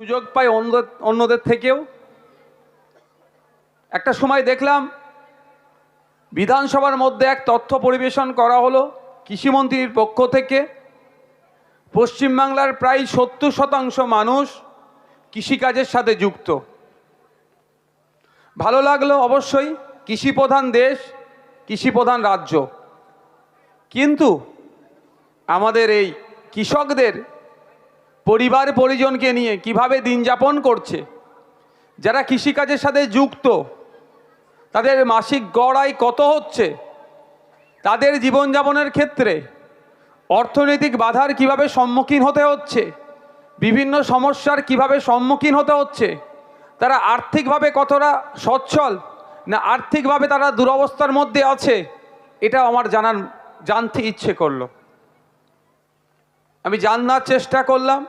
সুযোগ পাই অন্য, অন্যদের থেকেও। একটা সময় দেখলাম, বিধানসভার মধ্যে এক তথ্য পরিবেশন করা হলো কৃষিমন্ত্রীর পক্ষ থেকে। পশ্চিমবাংলার প্রায় সত্তর শতাংশ মানুষ কৃষিকাজের সাথে যুক্ত। ভালো লাগল অবশ্যই, কৃষিপ্রধান দেশ, কৃষিপ্রধান রাজ্য। কিন্তু আমাদের এই কৃষকদের পরিবার পরিজনকে নিয়ে কীভাবে দিন যাপন করছে? যারা কৃষিকাজের সাথে যুক্ত, তাদের মাসিক গড় আয় কত হচ্ছে? তাদের জীবনযাপনের ক্ষেত্রে অর্থনৈতিক বাধার কীভাবে সম্মুখীন হতে হচ্ছে? বিভিন্ন সমস্যার কীভাবে সম্মুখীন হতে হচ্ছে? তারা আর্থিকভাবে কতটা সচ্ছল না আর্থিকভাবে তারা দুরবস্থার মধ্যে আছে? এটা আমার জানার, জানতে ইচ্ছে করল। আমি জানার চেষ্টা করলাম।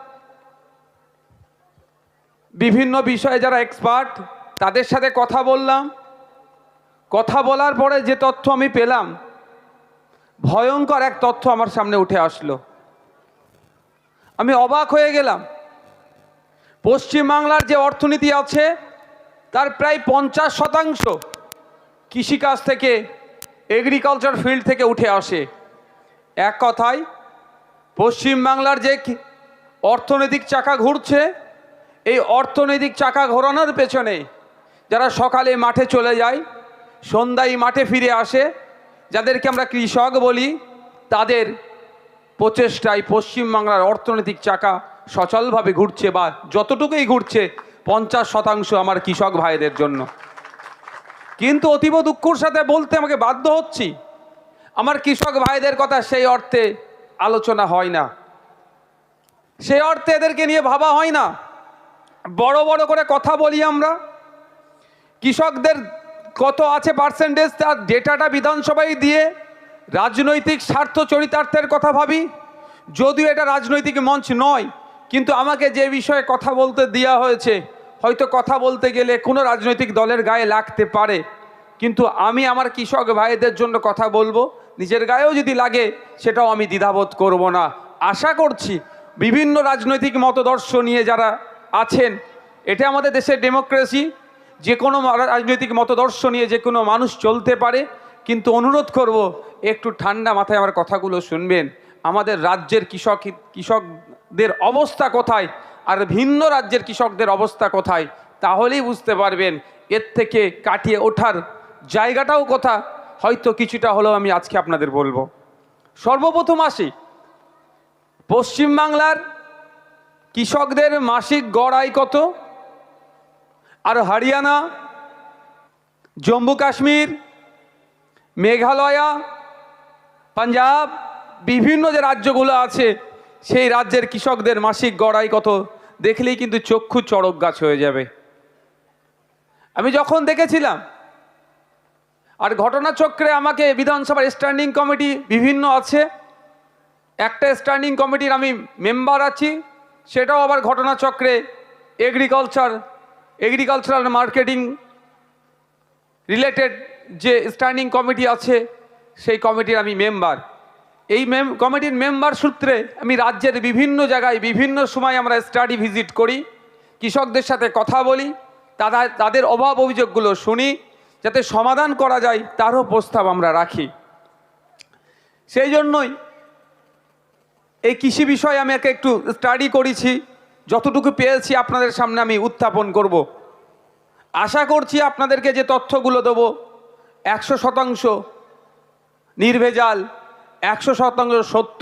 বিভিন্ন বিষয়ে যারা এক্সপার্ট তাদের সাথে কথা বললাম। কথা বলার পরে যে তথ্য আমি পেলাম, ভয়ঙ্কর এক তথ্য আমার সামনে উঠে আসলো। আমি অবাক হয়ে গেলাম। পশ্চিমবাংলার যে অর্থনীতি আছে, তার প্রায় পঞ্চাশ শতাংশ কৃষিকাজ থেকে এগ্রিকালচার ফিল্ড থেকে উঠে আসে। এক কথায়, পশ্চিমবাংলার যে অর্থনৈতিক চাকা ঘুরছে এই অর্থনৈতিক চাকা ঘোরানোর পেছনে যারা সকালে মাঠে চলে যায়, সন্ধ্যায় মাঠে ফিরে আসে, যাদেরকে আমরা কৃষক বলি, তাদের প্রচেষ্টায় পশ্চিমবাংলার অর্থনৈতিক চাকা সচলভাবে ঘুরছে বা যতটুকুই ঘুরছে, পঞ্চাশ শতাংশ আমার কৃষক ভাইদের জন্য। কিন্তু অতীব দুঃখর সাথে বলতে আমাকে বাধ্য হচ্ছি, আমার কৃষক ভাইদের কথা সেই অর্থে আলোচনা হয় না। সেই অর্থে এদেরকে নিয়ে ভাবা হয় না। বড় বড় করে কথা বলি আমরা। কৃষকদের কত আছে পার্সেন্টেজ তার ডেটাটা বিধানসভায় দিয়ে রাজনৈতিক স্বার্থ চরিতার্থের কথা ভাবি। যদিও এটা রাজনৈতিক মঞ্চ নয়, কিন্তু আমাকে যে বিষয়ে কথা বলতে দেওয়া হয়েছে, হয়তো কথা বলতে গেলে কোনো রাজনৈতিক দলের গায়ে লাগতে পারে। কিন্তু আমি আমার কৃষক ভাইদের জন্য কথা বলব, নিজের গায়েও যদি লাগে, সেটাও আমি দ্বিধাবোধ করব না। আশা করছি বিভিন্ন রাজনৈতিক মতদর্শ নিয়ে যারা আছেন, এটা আমাদের দেশের ডেমোক্রেসি যে কোনো রাজনৈতিক মতদর্শ নিয়ে যে কোনো মানুষ চলতে পারে, কিন্তু অনুরোধ করব, একটু ঠান্ডা মাথায় আমার কথাগুলো শুনবেন। আমাদের রাজ্যের কৃষক, কৃষকদের অবস্থা কোথায়, আর ভিন্ন রাজ্যের কৃষকদের অবস্থা কোথায়, তাহলেই বুঝতে পারবেন, এর থেকে কাটিয়ে ওঠার জায়গাটাও কথা হয়তো কিছুটা হলেও আমি আজকে আপনাদের বলব। সর্বপ্রথম আসি, পশ্চিমবাংলার কৃষকদের মাসিক গড় আয় কত? আর হরিয়ানা, জম্মু কাশ্মীর, মেঘালয়া, পাঞ্জাব, বিভিন্ন যে রাজ্যগুলো আছে, সেই রাজ্যের কৃষকদের মাসিক গড়াই কত? দেখলেই কিন্তু চক্ষু চড়ক গাছ হয়ে যাবে। আমি যখন দেখেছিলাম, আর ঘটনাচক্রে আমাকে বিধানসভার স্ট্যান্ডিং কমিটি বিভিন্ন আছে, একটা স্ট্যান্ডিং কমিটির আমি মেম্বার আছি সেটাও আবার ঘটনাচক্রে এগ্রিকালচার এগ্রিকালচারাল মার্কেটিং রিলেটেড যে স্ট্যান্ডিং কমিটি আছে, সেই কমিটির আমি মেম্বার এই মেম কমিটির মেম্বার সূত্রে আমি রাজ্যের বিভিন্ন জায়গায় বিভিন্ন সময় আমরা স্টাডি ভিজিট করি, কৃষকদের সাথে কথা বলি, তারা, তাদের অভাব অভিযোগগুলো শুনি, যাতে সমাধান করা যায়, তারও প্রস্তাব আমরা রাখি। সেই জন্যই এই কৃষি বিষয়ে আমি একে একটু স্টাডি করেছি। যতটুকু পেয়েছি আপনাদের সামনে আমি উত্থাপন করব। আশা করছি আপনাদেরকে যে তথ্যগুলো দেবো, একশো শতাংশ নির্ভেজাল, একশো শতাংশ সত্য,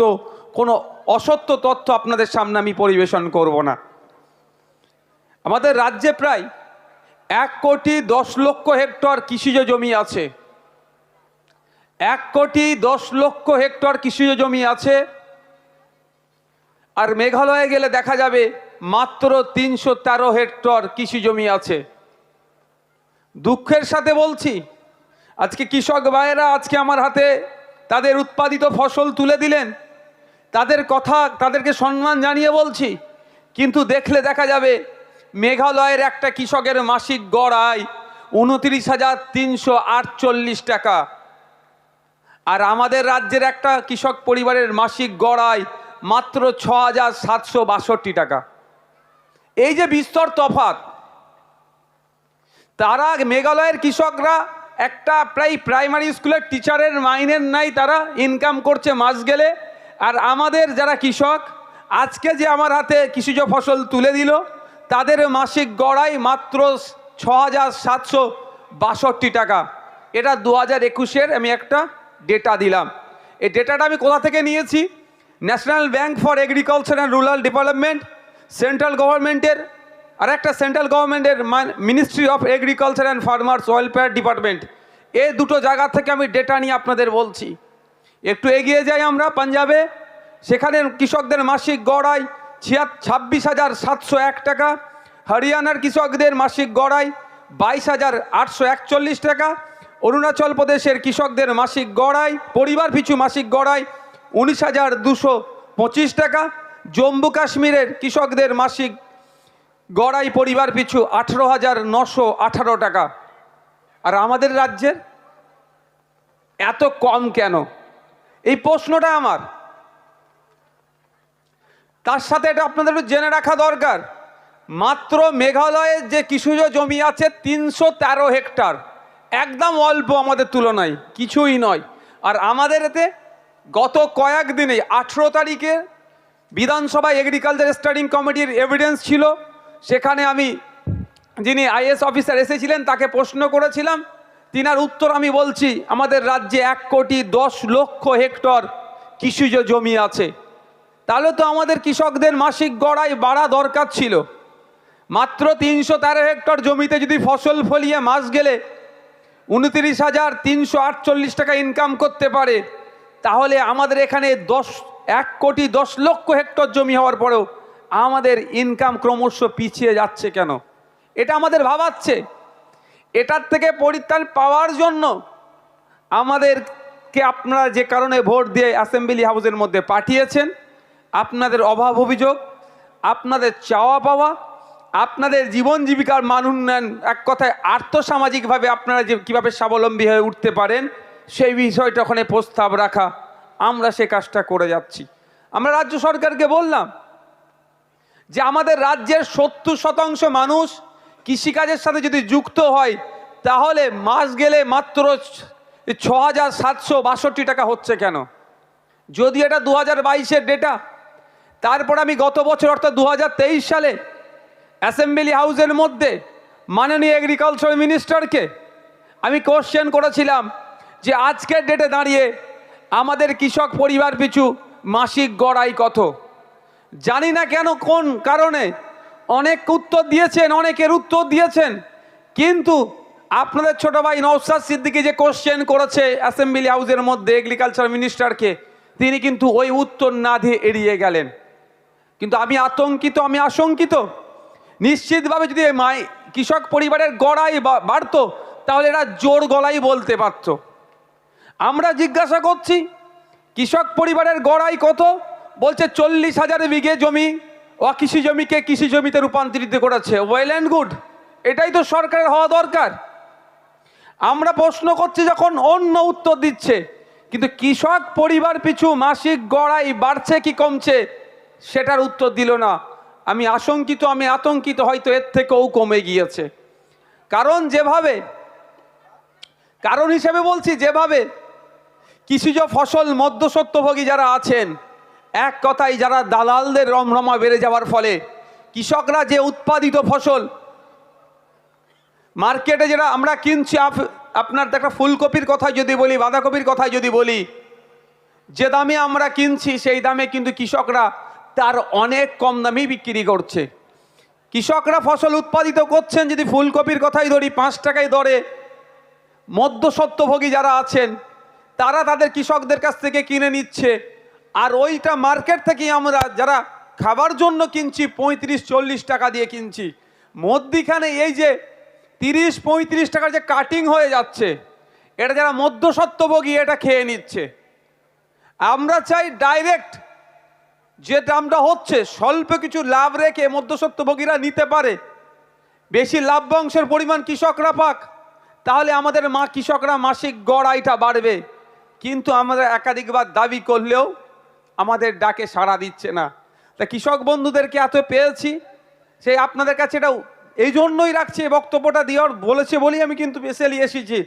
কোনো অসত্য তথ্য আপনাদের সামনে আমি পরিবেশন করব না। আমাদের রাজ্যে প্রায় এক কোটি দশ লক্ষ হেক্টর কৃষিজ জমি আছে। এক কোটি দশ লক্ষ হেক্টর কৃষিজ জমি আছে। আর মেঘালয়ে গেলে দেখা যাবে মাত্র তিনশো তেরো হেক্টর কৃষি জমি আছে। দুঃখের সাথে বলছি, আজকে কৃষক ভাইয়েরা আজকে আমার হাতে তাদের উৎপাদিত ফসল তুলে দিলেন। তাদের কথা, তাদেরকে সম্মান জানিয়ে বলছি, কিন্তু দেখলে দেখা যাবে মেঘালয়ের একটা কৃষকের মাসিক গড় আয় উনত্রিশ হাজার তিনশো আটচল্লিশ টাকা। আর আমাদের রাজ্যের একটা কৃষক পরিবারের মাসিক গড় আয় মাত্র ছ হাজার সাতশো বাষট্টি টাকা। এই যে বিস্তর তফাত তারা মেঘালয়ের কৃষকরা একটা প্রায় প্রাইমারি স্কুলের টিচারের মাইনের নাই, তারা ইনকাম করছে মাস গেলে। আর আমাদের যারা কৃষক, আজকে যে আমার হাতে কৃষিজ ফসল তুলে দিল, তাদের মাসিক গড়াই মাত্র ছ হাজার সাতশো বাষট্টি টাকা। এটা দু হাজার একুশের আমি একটা ডেটা দিলাম। এই ডেটাটা আমি কোথা থেকে নিয়েছি? National bank for agriculture and rural development, central গভর্নমেন্টের, আর একটা সেন্ট্রাল গভর্নমেন্টের ministry of agriculture and farmers welfare department. এই দুটো জায়গা থেকে আমি ডেটা নিয়ে আপনাদের বলছি। একটু এগিয়ে যাই আমরা পাঞ্জাবে। সেখানে কৃষকদের মাসিক গড়াই ছিয়া ছাব্বিশ হাজার সাতশো এক টাকা। হরিয়ানার কৃষকদের মাসিক গড়াই বাইশ হাজার আটশো একচল্লিশ টাকা। অরুণাচল প্রদেশের কৃষকদের মাসিক গড়াই, পরিবার পিছু মাসিক গড়াই উনিশ হাজার দুশো পঁচিশ টাকা। জম্মু কাশ্মীরের কৃষকদের মাসিক গড়াই পরিবার পিছু আঠেরো হাজার নশো আঠারো টাকা। আর আমাদের রাজ্যের এত কম কেন? এই প্রশ্নটা আমার। তার সাথে এটা আপনাদের জেনে রাখা দরকার। মাত্র মেঘালয়ের যে কৃষিজ জমি আছে তিনশো তেরো হেক্টর। একদম অল্প আমাদের তুলনায়, কিছুই নয়। আর আমাদের এতে গত কয়েক দিনে আঠেরো তারিখে বিধানসভায় এগ্রিকালচার স্টাডিং কমিটির এভিডেন্স ছিল। সেখানে আমি যিনি আইএস অফিসার এসেছিলেন, তাকে প্রশ্ন করেছিলাম। তিনার উত্তর আমি বলছি, আমাদের রাজ্যে এক কোটি দশ লক্ষ হেক্টর কৃষিজ জমি আছে। তাহলে তো আমাদের কৃষকদের মাসিক গড়াই বাড়া দরকার ছিল। মাত্র তিনশো তেরো হেক্টর জমিতে যদি ফসল ফলিয়ে মাস গেলে উনতিরিশ হাজার তিনশো আটচল্লিশ টাকা ইনকাম করতে পারে। তাহলে আমাদের এখানে দশ, এক কোটি দশ লক্ষ হেক্টর জমি হওয়ার পরেও আমাদের ইনকাম ক্রমশ পিছিয়ে যাচ্ছে কেন? এটা আমাদের ভাবাচ্ছে। এটার থেকে পরিত্রাণ পাওয়ার জন্য আমাদেরকে আপনারা যে কারণে ভোট দিয়ে অ্যাসেম্বলি হাউসের মধ্যে পাঠিয়েছেন, আপনাদের অভাব অভিযোগ, আপনাদের চাওয়া পাওয়া, আপনাদের জীবন জীবিকার মান উন্নয়ন, এক কথায় আর্থসামাজিকভাবে আপনারা যে কীভাবে স্বাবলম্বী হয়ে উঠতে পারেন সেই বিষয়টা ওখানে প্রস্তাব রাখা। আমরা সে কাজটা করে যাচ্ছি। আমরা রাজ্য সরকারকে বললাম যে আমাদের রাজ্যের সত্তর শতাংশ মানুষ কৃষিকাজের সাথে যদি যুক্ত হয়, তাহলে মাস গেলে মাত্র ছ হাজার সাতশো বাষট্টি টাকা হচ্ছে কেন? যদি এটা দু হাজার বাইশের ডেটা তারপর আমি গত বছর অর্থাৎ দু হাজার তেইশ সালে অ্যাসেম্বলি হাউসের মধ্যে মাননীয় এগ্রিকালচার মিনিস্টারকে আমি কোশ্চেন করেছিলাম যে আজকের ডেটে দাঁড়িয়ে আমাদের কৃষক পরিবার পিছু মাসিক গড়াই কত? জানি না কেন, কোন কারণে? অনেক উত্তর দিয়েছেন, অনেকের উত্তর দিয়েছেন। কিন্তু আপনাদের ছোট ভাই নৌসাদ সিদ্দিকি যে কোশ্চেন করেছে অ্যাসেম্বলি হাউসের মধ্যে এগ্রিকালচার মিনিস্টারকে তিনি কিন্তু ওই উত্তর না দিয়ে এড়িয়ে গেলেন। কিন্তু আমি আতঙ্কিত, আমি আশঙ্কিত। নিশ্চিতভাবে যদি মাই, কৃষক পরিবারের গড়াই বাড়তো, তাহলে এরা জোর গলাই বলতে পারতো। আমরা জিজ্ঞাসা করছি, কৃষক পরিবারের গড়াই কত? বলছে চল্লিশ হাজার বিঘে জমি। অকৃষি জমিকে কৃষি জমিতে রূপান্তরিত করেছে। ওয়েল অ্যান্ড গুড এটাই তো সরকারের হওয়া দরকার। আমরা প্রশ্ন করছি যখন অন্য উত্তর দিচ্ছে, কিন্তু কৃষক পরিবার পিছু মাসিক গড়াই বাড়ছে কি কমছে? সেটার উত্তর দিল না। আমি আশঙ্কিত, আমি আতঙ্কিত, হয়তো এর থেকেও কমে গিয়েছে। কারণ যেভাবে, কারণ হিসেবে বলছি যেভাবে কৃষিজ ফসল মধ্যসত্ত্বভোগী যারা আছেন, এক কথায় যারা দালালদের রমরমা বেড়ে যাওয়ার ফলে কৃষকরা যে উৎপাদিত ফসল, মার্কেটে যেটা আমরা কিনছি, আপ- আপনার একটা ফুলকপির কথাই যদি বলি, বাঁধাকপির কথাই যদি বলি, যে দামে আমরা কিনছি, সেই দামে কিন্তু কৃষকরা তার অনেক কম দামেই বিক্রি করছে। কৃষকরা ফসল উৎপাদিত করছেন, যদি ফুলকপির কথাই ধরি, পাঁচ টাকায় দরে মধ্যসত্ত্বভোগী যারা আছেন তারা তাদের কৃষকদের কাছ থেকে কিনে নিচ্ছে। আর ওইটা মার্কেট থেকে আমরা যারা খাবার জন্য কিনছি, পঁয়ত্রিশ, চল্লিশ টাকা দিয়ে কিনছি, মধ্যিখানে এই যে তিরিশ, পঁয়ত্রিশ টাকার যে কাটিং হয়ে যাচ্ছে, এটা যারা মধ্যসত্ত্বভোগী এটা খেয়ে নিচ্ছে। আমরা চাই ডাইরেক্ট যে দামটা হচ্ছে, স্বল্প কিছু লাভ রেখে মধ্যসত্ত্বভোগীরা নিতে পারে। বেশি লাভ্যাংশের পরিমাণ কৃষকরা পাক, তাহলে আমাদের মা কৃষকরা মাসিক গড় আয়টা বাড়বে। কিন্তু আমরা একাধিকবার দাবি করলেও আমাদের ডাকে সাড়া দিচ্ছে না। তা কৃষক বন্ধুদেরকে এত পেয়েছি সেই আপনাদের কাছে এটাও এই জন্যই রাখছে বক্তব্যটা দেওয়ার বলেছে বলেই আমি কিন্তু স্পেশালি এসেছি।